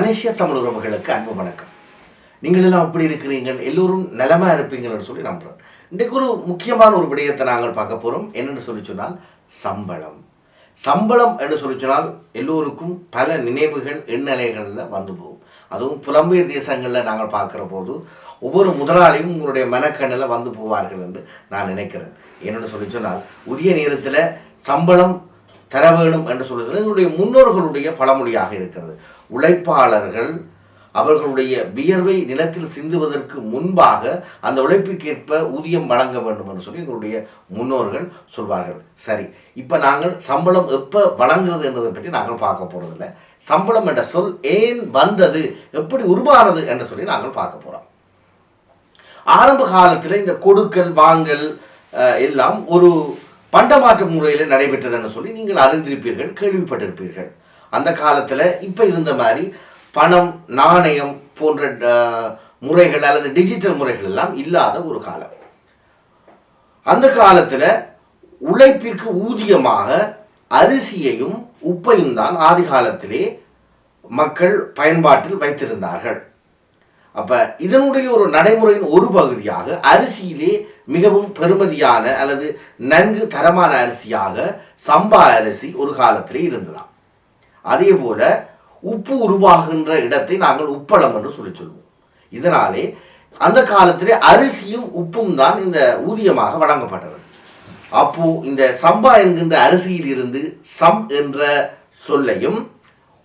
மலேசிய தமிழ் உறவுகளுக்கு அன்பு வணக்கம். நீங்கள் எல்லாம் எப்படி இருக்கிறீங்கள் எல்லோரும் நலமாக இருப்பீங்கள்னு சொல்லி நம்புகிறேன் இன்றைக்கு ஒரு முக்கியமான ஒரு விடயத்தை நாங்கள் பார்க்க போகிறோம் என்னென்னு சொல்லி சொன்னால் சம்பளம். சம்பளம் என்று சொல்லி சொன்னால் எல்லோருக்கும் பல நினைவுகள் எண்ணலைகளில் வந்து போகும். அதுவும் புலம்பெயர் தேசங்களில் நாங்கள் பார்க்குற போது ஒவ்வொரு முதலாளியும் உங்களுடைய மனக்கண்ணில் வந்து போவார்கள் என்று நான் நினைக்கிறேன். என்னென்னு சொல்லி சொன்னால் உரிய நேரத்தில் சம்பளம் தர வேணும் என்று சொல்லுகிறது எங்களுடைய முன்னோர்களுடைய பழமொழியாக இருக்கிறது. உழைப்பாளர்கள் அவர்களுடைய வியர்வை நிலத்தில் சிந்துவதற்கு முன்பாக அந்த உழைப்பிற்கேற்ப ஊதியம் வழங்க வேண்டும் என்று சொல்லி எங்களுடைய முன்னோர்கள் சொல்வார்கள். சரி இப்போ நாங்கள் சம்பளம் எப்போ வழங்குறது என்பதை பற்றி நாங்கள் பார்க்க போகிறதில்ல சம்பளம் என்ற சொல் ஏன் வந்தது? எப்படி உருவானது என்று சொல்லி நாங்கள் பார்க்க போகிறோம் ஆரம்ப காலத்தில் இந்த கொடுக்கல் வாங்கல் எல்லாம் ஒரு பண்டமாற்று முறையில் நடைபெற்றதுன்னு சொல்லி நீங்கள் அறிந்திருப்பீர்கள் கேள்விப்பட்டிருப்பீர்கள். அந்த காலத்தில் இப்போ இருந்த மாதிரி பணம் நாணயம் போன்ற முறைகள் அல்லது டிஜிட்டல் முறைகள் எல்லாம் இல்லாத ஒரு காலம். அந்த காலத்தில் உழைப்பிற்கு ஊதியமாக அரிசியையும் உப்பையும் தான் ஆதி காலத்திலே மக்கள் பயன்பாட்டில் வைத்திருந்தார்கள். அப்போ இதனுடைய ஒரு நடைமுறையின் ஒரு பகுதியாக அரிசியிலே மிகவும் பெருமதியான அல்லது நன்கு தரமான அரிசியாக சம்பா அரிசி ஒரு காலத்திலே இருந்ததாம். அதே போல உப்பு உருவாகின்ற இடத்தை நாங்கள் உப்பளம் என்று சொல்லி சொல்வோம். இதனாலே அந்த காலத்திலே அரிசியும் உப்பும் தான் இந்த ஊதியமாக வழங்கப்பட்டது. அப்போ இந்த சம்பா என்கின்ற அரிசியில் இருந்து சம் என்ற சொல்லையும்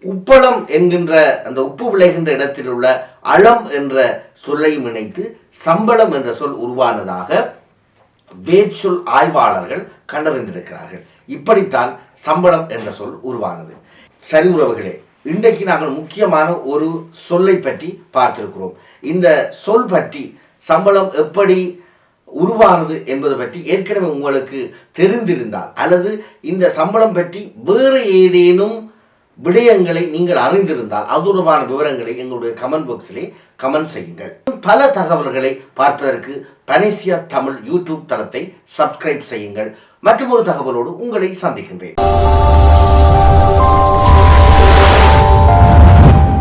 உப்பளம் என்கின்ற அந்த உப்பு விளைகின்ற இடத்தில் உள்ள அளம் என்ற சொல்லையும் இணைத்து சம்பளம் என்ற சொல் உருவானதாக வேர்ச்சொல் ஆய்வாளர்கள் கண்டறிந்திருக்கிறார்கள். இப்படித்தான் சம்பளம் என்ற சொல் உருவானது. சரி உறவுகளே இன்றைக்கு நாங்கள் முக்கியமான ஒரு சொல்லை பற்றி பார்த்திருக்கிறோம். இந்த சொல் பற்றி சம்பளம் எப்படி உருவானது என்பது பற்றி ஏற்கனவே உங்களுக்கு தெரிந்திருந்தால் அல்லது இந்த சம்பளம் பற்றி வேறு ஏதேனும் விடயங்களை நீங்கள் அறிந்திருந்தால் அது தொடர்பான விவரங்களை எங்களுடைய கமெண்ட் பாக்ஸிலே கமெண்ட் செய்யுங்கள். பல தகவல்களை பார்ப்பதற்கு பனேசியா தமிழ் யூடியூப் தளத்தை சப்ஸ்கிரைப் செய்யுங்கள். மற்றும் ஒரு தகவலோடு உங்களை சந்திக்கின்றேன்.